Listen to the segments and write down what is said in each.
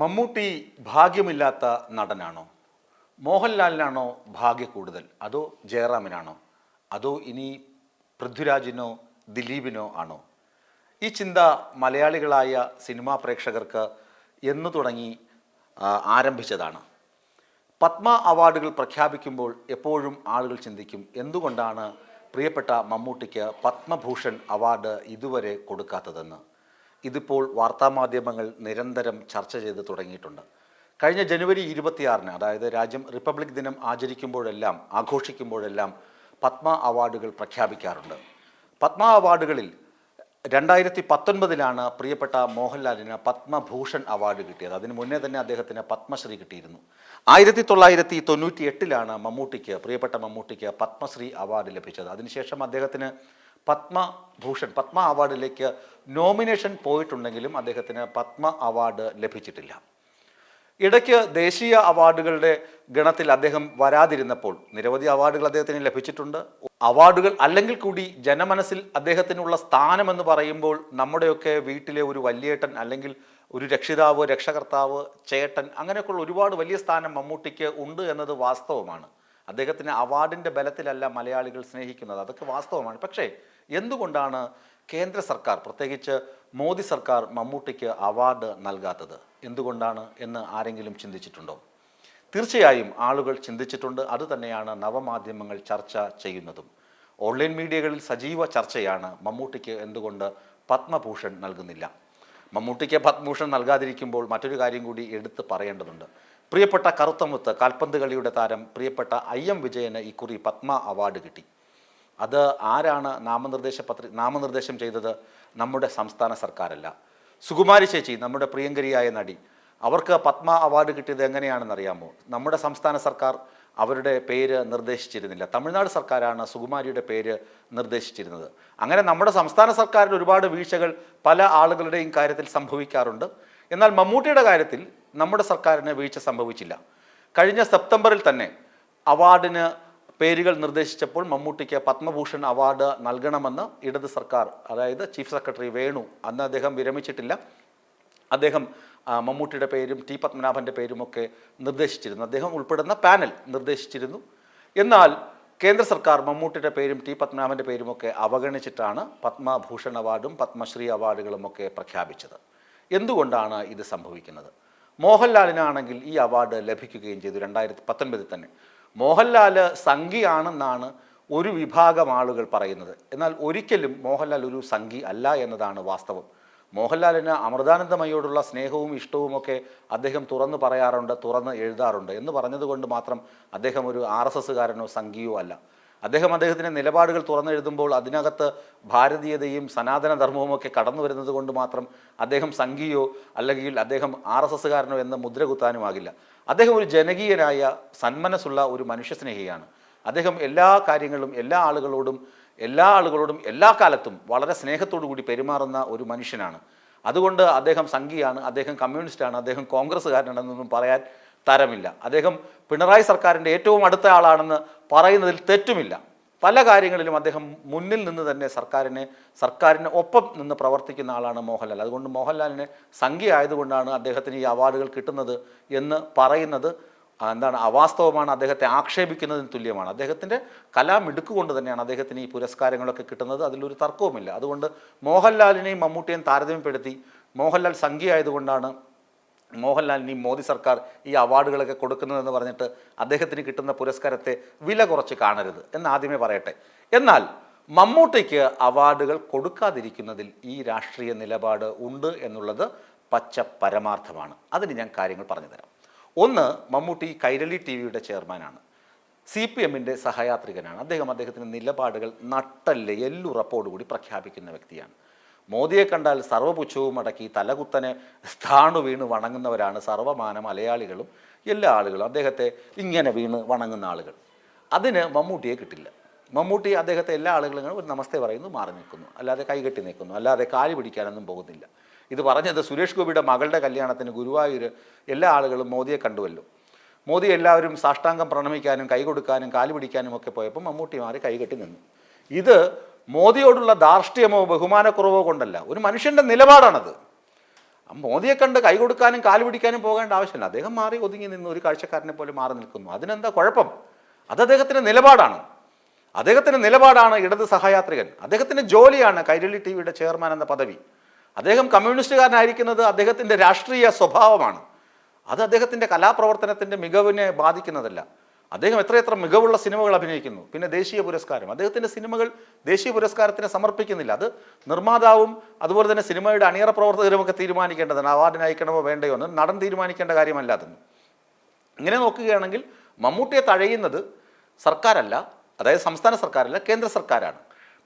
മമ്മൂട്ടി ഭാഗ്യമില്ലാത്ത നടനാണോ? മോഹൻലാലിനാണോ ഭാഗ്യ കൂടുതൽ? അതോ ജയറാമിനാണോ? അതോ ഇനി പൃഥ്വിരാജിനോ ദിലീപിനോ ആണോ? ഈ ചിന്ത മലയാളികളായ സിനിമാ പ്രേക്ഷകർക്ക് എന്നു തുടങ്ങി ആരംഭിച്ചതാണ്. പത്മ അവാർഡുകൾ പ്രഖ്യാപിക്കുമ്പോൾ എപ്പോഴും ആളുകൾ ചിന്തിക്കും എന്തുകൊണ്ടാണ് പ്രിയപ്പെട്ട മമ്മൂട്ടിക്ക് പത്മഭൂഷൺ അവാർഡ് ഇതുവരെ കൊടുക്കാത്തതെന്ന്? ഇതിപ്പോൾ വാർത്താമാധ്യമങ്ങൾ നിരന്തരം ചർച്ച ചെയ്ത് തുടങ്ങിയിട്ടുണ്ട്. കഴിഞ്ഞ ജനുവരി ഇരുപത്തിയാറിന് അതായത് രാജ്യം റിപ്പബ്ലിക് ദിനം ആചരിക്കുമ്പോഴെല്ലാം ആഘോഷിക്കുമ്പോഴെല്ലാം പത്മ അവാർഡുകൾ പ്രഖ്യാപിക്കാറുണ്ട്. പത്മ അവാർഡുകളിൽ രണ്ടായിരത്തി പത്തൊൻപതിലാണ് പ്രിയപ്പെട്ട മോഹൻലാലിന് പത്മഭൂഷൺ അവാർഡ് കിട്ടിയത്. അതിന് മുന്നേ തന്നെ അദ്ദേഹത്തിന് പത്മശ്രീ കിട്ടിയിരുന്നു. ആയിരത്തി തൊള്ളായിരത്തി തൊണ്ണൂറ്റി എട്ടിലാണ് മമ്മൂട്ടിക്ക് പ്രിയപ്പെട്ട മമ്മൂട്ടിക്ക് പത്മശ്രീ അവാർഡ് ലഭിച്ചത്. അതിനുശേഷം അദ്ദേഹത്തിന് പത്മഭൂഷൺ പത്മ അവാർഡിലേക്ക് നോമിനേഷൻ പോയിട്ടുണ്ടെങ്കിലും അദ്ദേഹത്തിന് പത്മ അവാർഡ് ലഭിച്ചിട്ടില്ല. ഇടയ്ക്ക് ദേശീയ അവാർഡുകളുടെ ഗണത്തിൽ അദ്ദേഹം വരാതിരുന്നപ്പോൾ നിരവധി അവാർഡുകൾ അദ്ദേഹത്തിന് ലഭിച്ചിട്ടുണ്ട്. അവാർഡുകൾ അല്ലെങ്കിൽ കൂടി ജനമനസ്സിൽ അദ്ദേഹത്തിനുള്ള സ്ഥാനമെന്ന് പറയുമ്പോൾ നമ്മുടെയൊക്കെ വീട്ടിലെ ഒരു വലിയേട്ടൻ അല്ലെങ്കിൽ ഒരു രക്ഷിതാവ് രക്ഷകർത്താവ് ചേട്ടൻ അങ്ങനെയൊക്കെയുള്ള ഒരുപാട് വലിയ സ്ഥാനം മമ്മൂട്ടിക്ക് ഉണ്ട് എന്നത് വാസ്തവമാണ്. അദ്ദേഹത്തിന് അവാർഡിന്റെ ബലത്തിലല്ല മലയാളികൾ സ്നേഹിക്കുന്നത്. അതൊക്കെ വാസ്തവമാണ്. പക്ഷേ എന്തുകൊണ്ടാണ് കേന്ദ്ര സർക്കാർ പ്രത്യേകിച്ച് മോദി സർക്കാർ മമ്മൂട്ടിക്ക് അവാർഡ് നൽകാത്തത്? എന്തുകൊണ്ടാണ് എന്ന് ആരെങ്കിലും ചിന്തിച്ചിട്ടുണ്ടോ? തീർച്ചയായും ആളുകൾ ചിന്തിച്ചിട്ടുണ്ട്. അത് തന്നെയാണ് നവമാധ്യമങ്ങൾ ചർച്ച ചെയ്യുന്നതും. ഓൺലൈൻ മീഡിയകളിൽ സജീവ ചർച്ചയാണ് മമ്മൂട്ടിക്ക് എന്തുകൊണ്ട് പത്മഭൂഷൺ നൽകുന്നില്ല. മമ്മൂട്ടിക്ക് പത്മഭൂഷൺ നൽകാതിരിക്കുമ്പോൾ മറ്റൊരു കാര്യം കൂടി എടുത്ത് പറയേണ്ടതുണ്ട്. പ്രിയപ്പെട്ട കറുത്തമുത്ത് കാൽപന്ത് കളിയുടെ താരം പ്രിയപ്പെട്ട ഐ എം വിജയന് ഇക്കുറി പത്മ അവാർഡ് കിട്ടി. അത് ആരാണ് നാമനിർദ്ദേശ പത്രി നാമനിർദ്ദേശം ചെയ്തത്? നമ്മുടെ സംസ്ഥാന സർക്കാരല്ല. സുകുമാരി ചേച്ചി നമ്മുടെ പ്രിയങ്കരിയായ നടി അവർക്ക് പത്മ അവാർഡ് കിട്ടിയത് എങ്ങനെയാണെന്ന് അറിയാമോ നമ്മുടെ സംസ്ഥാന സർക്കാർ അവരുടെ പേര് നിർദ്ദേശിച്ചിരുന്നില്ല. തമിഴ്നാട് സർക്കാരാണ് സുകുമാരിയുടെ പേര് നിർദ്ദേശിച്ചിരുന്നത്. അങ്ങനെ നമ്മുടെ സംസ്ഥാന സർക്കാരിൽ ഒരുപാട് വീഴ്ചകൾ പല ആളുകളുടെയും കാര്യത്തിൽ സംഭവിക്കാറുണ്ട്. എന്നാൽ മമ്മൂട്ടിയുടെ കാര്യത്തിൽ നമ്മുടെ സർക്കാരിന് വീഴ്ച സംഭവിച്ചില്ല. കഴിഞ്ഞ സെപ്റ്റംബറിൽ തന്നെ അവാർഡിന് പേരുകൾ നിർദ്ദേശിച്ചപ്പോൾ മമ്മൂട്ടിക്ക് പത്മഭൂഷൺ അവാർഡ് നൽകണമെന്ന് ഇടത് സർക്കാർ അതായത് ചീഫ് സെക്രട്ടറി വേണു അന്ന് അദ്ദേഹം വിരമിച്ചിട്ടില്ല. അദ്ദേഹം മമ്മൂട്ടിയുടെ പേരും ടി പത്മനാഭന്റെ പേരുമൊക്കെ നിർദ്ദേശിച്ചിരുന്നു. അദ്ദേഹം ഉൾപ്പെടുന്ന പാനൽ നിർദ്ദേശിച്ചിരുന്നു. എന്നാൽ കേന്ദ്ര സർക്കാർ മമ്മൂട്ടിയുടെ പേരും ടി പത്മനാഭന്റെ പേരുമൊക്കെ അവഗണിച്ചിട്ടാണ് പത്മഭൂഷൺ അവാർഡും പത്മശ്രീ അവാർഡുകളും ഒക്കെ പ്രഖ്യാപിച്ചത്. എന്തുകൊണ്ടാണ് ഇത് സംഭവിക്കുന്നത്? മോഹൻലാലിനാണെങ്കിൽ ഈ അവാർഡ് ലഭിക്കുകയും ചെയ്തു രണ്ടായിരത്തി പത്തൊൻപതിൽ തന്നെ. മോഹൻലാൽ സംഘിയാണെന്നാണ് ഒരു വിഭാഗം ആളുകൾ പറയുന്നത്. എന്നാൽ ഒരിക്കലും മോഹൻലാൽ ഒരു സംഘി അല്ല എന്നതാണ് വാസ്തവം. മോഹൻലാലിന് അമൃതാനന്ദമയോടുള്ള സ്നേഹവും ഇഷ്ടവും ഒക്കെ അദ്ദേഹം തുറന്ന് പറയാറുണ്ട് തുറന്ന് എഴുതാറുണ്ട് എന്ന് പറഞ്ഞതുകൊണ്ട് മാത്രം അദ്ദേഹം ഒരു ആർ എസ് എസ്സുകാരനോ സംഘിയോ അല്ല. അദ്ദേഹം അദ്ദേഹത്തിന്റെ നിലപാടുകൾ തുറന്നെഴുതുമ്പോൾ അതിനകത്ത് ഭാരതീയതയും സനാതന ധർമ്മവും ഒക്കെ കടന്നു വരുന്നത് കൊണ്ട് മാത്രം അദ്ദേഹം സംഘിയോ അല്ലെങ്കിൽ അദ്ദേഹം ആർ എസ് എസ്സുകാരനോ എന്ന് മുദ്ര കുത്താനുമാകില്ല അദ്ദേഹം ഒരു ജനകീയനായ സന്മനസ്സുള്ള ഒരു മനുഷ്യസ്നേഹിയാണ്. അദ്ദേഹം എല്ലാ കാര്യങ്ങളും എല്ലാ ആളുകളോടും എല്ലാ ആളുകളോടും എല്ലാ കാലത്തും വളരെ സ്നേഹത്തോടു കൂടി പെരുമാറുന്ന ഒരു മനുഷ്യനാണ്. അതുകൊണ്ട് അദ്ദേഹം സംഘിയാണ് അദ്ദേഹം കമ്മ്യൂണിസ്റ്റാണ് അദ്ദേഹം കോൺഗ്രസ്സുകാരനാണെന്നൊന്നും പറയാൻ തരമില്ല. അദ്ദേഹം പിണറായി സർക്കാരിന്റെ ഏറ്റവും അടുത്ത ആളാണെന്ന് പറയുന്നതിൽ തെറ്റുമില്ല. പല കാര്യങ്ങളിലും അദ്ദേഹം മുന്നിൽ നിന്ന് തന്നെ സർക്കാരിനെ സർക്കാരിന് ഒപ്പം നിന്ന് പ്രവർത്തിക്കുന്ന ആളാണ് മോഹൻലാൽ. അതുകൊണ്ട് മോഹൻലാലിന് സംഖ്യ ആയതുകൊണ്ടാണ് അദ്ദേഹത്തിന് ഈ അവാർഡുകൾ കിട്ടുന്നത് എന്ന് പറയുന്നത്. എന്താണ് അവാസ്തവമാണ് അദ്ദേഹത്തെ ആക്ഷേപിക്കുന്നതിന് തുല്യമാണ്. അദ്ദേഹത്തിന്റെ കലാമിടുക്ക് കൊണ്ട് തന്നെയാണ് അദ്ദേഹത്തിന് ഈ പുരസ്കാരങ്ങളൊക്കെ കിട്ടുന്നത്. അതിലൊരു തർക്കവുമില്ല. അതുകൊണ്ട് മോഹൻലാലിനെയും മമ്മൂട്ടിയെയും താരതമ്യപ്പെടുത്തി മോഹൻലാൽ സംഖ്യ ആയതുകൊണ്ടാണ് മോഹൻലാലിന് ഈ മോദി സർക്കാർ ഈ അവാർഡുകളൊക്കെ കൊടുക്കുന്നതെന്ന് പറഞ്ഞിട്ട് അദ്ദേഹത്തിന് കിട്ടുന്ന പുരസ്കാരത്തെ വില കുറച്ച് കാണരുത് എന്ന് ആദ്യമേ പറയട്ടെ. എന്നാൽ മമ്മൂട്ടിക്ക് അവാർഡുകൾ കൊടുക്കാതിരിക്കുന്നതിൽ ഈ രാഷ്ട്രീയ നിലപാട് ഉണ്ട് എന്നുള്ളത് പച്ച പരമാർത്ഥമാണ്. അതിന് ഞാൻ കാര്യങ്ങൾ പറഞ്ഞു തരാം. ഒന്ന് മമ്മൂട്ടി കൈരളി ടി വിയുടെ ചെയർമാനാണ്. സി പി എമ്മിന്റെ സഹയാത്രികനാണ്. അദ്ദേഹം അദ്ദേഹത്തിന്റെ നിലപാടുകൾ നട്ടല്ലേ എല്ലുറപ്പോടുകൂടി പ്രഖ്യാപിക്കുന്ന വ്യക്തിയാണ്. മോദിയെ കണ്ടാൽ സർവപുച്ഛവും അടക്കി തലകുത്തനെ സ്ഥാണു വീണ് വണങ്ങുന്നവരാണ് സർവമാന മലയാളികളും എല്ലാ ആളുകളും. അദ്ദേഹത്തെ ഇങ്ങനെ വീണ് വണങ്ങുന്ന ആളുകൾ. അതിന് മമ്മൂട്ടിയെ കിട്ടില്ല. മമ്മൂട്ടി അദ്ദേഹത്തെ എല്ലാ ആളുകളും ഒരു നമസ്തേ പറയുന്നു മാറി നിൽക്കുന്നു. അല്ലാതെ കൈകെട്ടി നിൽക്കുന്നു. അല്ലാതെ കാലി പിടിക്കാനൊന്നും പോകുന്നില്ല. ഇത് പറഞ്ഞത് സുരേഷ് ഗോപിയുടെ മകളുടെ കല്യാണത്തിന് ഗുരുവായൂർ എല്ലാ ആളുകളും മോദിയെ കണ്ടുവല്ലോ. മോദി എല്ലാവരും സാഷ്ടാംഗം പ്രണമിക്കാനും കൈ കൊടുക്കാനും കാലി പിടിക്കാനും ഒക്കെ പോയപ്പോൾ മമ്മൂട്ടി മാറി കൈകെട്ടി നിന്നു. ഇത് മോദിയോടുള്ള ധാർഷ്ട്യമോ ബഹുമാനക്കുറവോ കൊണ്ടല്ല. ഒരു മനുഷ്യന്റെ നിലപാടാണത്. മോദിയെ കണ്ട് കൈ കൊടുക്കാനും കാൽ പിടിക്കാനും പോകേണ്ട ആവശ്യമില്ല. അദ്ദേഹം മാറി ഒതുങ്ങി നിന്ന് ഒരു കാഴ്ചക്കാരനെ പോലെ മാറി നിൽക്കുന്നു. അതിനെന്താ കുഴപ്പം? അത് അദ്ദേഹത്തിന്റെ നിലപാടാണ്. അദ്ദേഹത്തിന്റെ നിലപാടാണ് ഇടത് സഹയാത്രികൻ. അദ്ദേഹത്തിന്റെ ജോലിയാണ് കൈരളി ടി വിയുടെ ചെയർമാൻ എന്ന പദവി. അദ്ദേഹം കമ്മ്യൂണിസ്റ്റുകാരനായിരിക്കുന്നത് അദ്ദേഹത്തിന്റെ രാഷ്ട്രീയ സ്വഭാവമാണ്. അത് അദ്ദേഹത്തിന്റെ കലാപ്രവർത്തനത്തിന്റെ മികവിനെ ബാധിക്കുന്നതല്ല. അദ്ദേഹം എത്രയെത്ര മികവുള്ള സിനിമകൾ അഭിനയിക്കുന്നു. പിന്നെ ദേശീയ പുരസ്കാരം. അദ്ദേഹത്തിന്റെ സിനിമകൾ ദേശീയ പുരസ്കാരത്തിന് സമർപ്പിക്കുന്നില്ല. അത് നിർമ്മാതാവും അതുപോലെ തന്നെ സിനിമയുടെ അണിയറ പ്രവർത്തകരും ഒക്കെ തീരുമാനിക്കേണ്ടതാണ്. അവാർഡിന് അയക്കണമോ വേണ്ടയോ എന്ന് നടൻ തീരുമാനിക്കേണ്ട കാര്യമല്ല അതെന്ന് ഇങ്ങനെ നോക്കുകയാണെങ്കിൽ മമ്മൂട്ടിയെ തഴയുന്നത് സർക്കാരല്ല. അതായത് സംസ്ഥാന സർക്കാരല്ല കേന്ദ്ര സർക്കാരാണ്.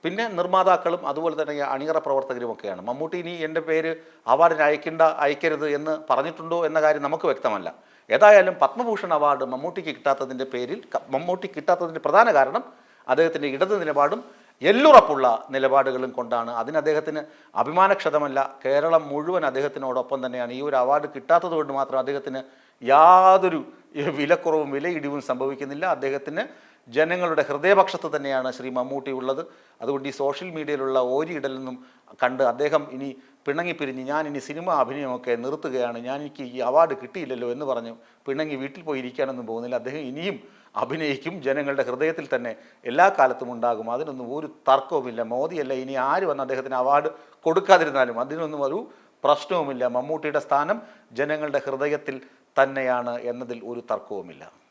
പിന്നെ നിർമ്മാതാക്കളും അതുപോലെ തന്നെ അണിയറ പ്രവർത്തകരുമൊക്കെയാണ്. മമ്മൂട്ടി ഇനി എന്റെ പേര് അവാർഡിന് അയക്കേണ്ട അയക്കരുത് എന്ന് പറഞ്ഞിട്ടുണ്ടോ എന്ന കാര്യം നമുക്ക് വ്യക്തമല്ല. ഏതായാലും പത്മഭൂഷൺ അവാർഡ് മമ്മൂട്ടിക്ക് കിട്ടാത്തതിന്റെ പേരിൽ മമ്മൂട്ടി കിട്ടാത്തതിന്റെ പ്രധാന കാരണം അദ്ദേഹത്തിന്റെ ഇടത് നിലപാടും എല്ലുറപ്പുള്ള നിലപാടുകളും കൊണ്ടാണ്. അതിന് അദ്ദേഹത്തിന് അഭിമാനക്ഷതമല്ല. കേരളം മുഴുവൻ അദ്ദേഹത്തിനോടൊപ്പം തന്നെയാണ്. ഈ ഒരു അവാർഡ് കിട്ടാത്തത് കൊണ്ട് മാത്രം അദ്ദേഹത്തിന് യാതൊരു വിലക്കുറവും വിലയിടിവും സംഭവിക്കുന്നില്ല. അദ്ദേഹത്തിന് ജനങ്ങളുടെ ഹൃദയപക്ഷത്ത് തന്നെയാണ് ശ്രീ മമ്മൂട്ടി ഉള്ളത്. അതുകൊണ്ട് ഈ സോഷ്യൽ മീഡിയയിലുള്ള ഓരിയിടൽ നിന്നും കണ്ട് അദ്ദേഹം ഇനി പിണങ്ങിപ്പിരിഞ്ഞ് ഞാൻ ഇനി സിനിമ അഭിനയമൊക്കെ നിർത്തുകയാണ് ഞാൻ എനിക്ക് ഈ അവാർഡ് കിട്ടിയില്ലല്ലോ എന്ന് പറഞ്ഞ് പിണങ്ങി വീട്ടിൽ പോയി ഇരിക്കാനൊന്നും പോകുന്നില്ല അദ്ദേഹം ഇനിയും അഭിനയിക്കും ജനങ്ങളുടെ ഹൃദയത്തിൽ തന്നെ എല്ലാ കാലത്തും ഉണ്ടാകും. അതിനൊന്നും ഒരു തർക്കവുമില്ല. മോദിയല്ല ഇനി ആര് വന്ന് അദ്ദേഹത്തിന് അവാർഡ് കൊടുക്കാതിരുന്നാലും അതിനൊന്നും ഒരു പ്രശ്നവുമില്ല. മമ്മൂട്ടിയുടെ സ്ഥാനം ജനങ്ങളുടെ ഹൃദയത്തിൽ തന്നെയാണ് എന്നതിൽ ഒരു തർക്കവുമില്ല.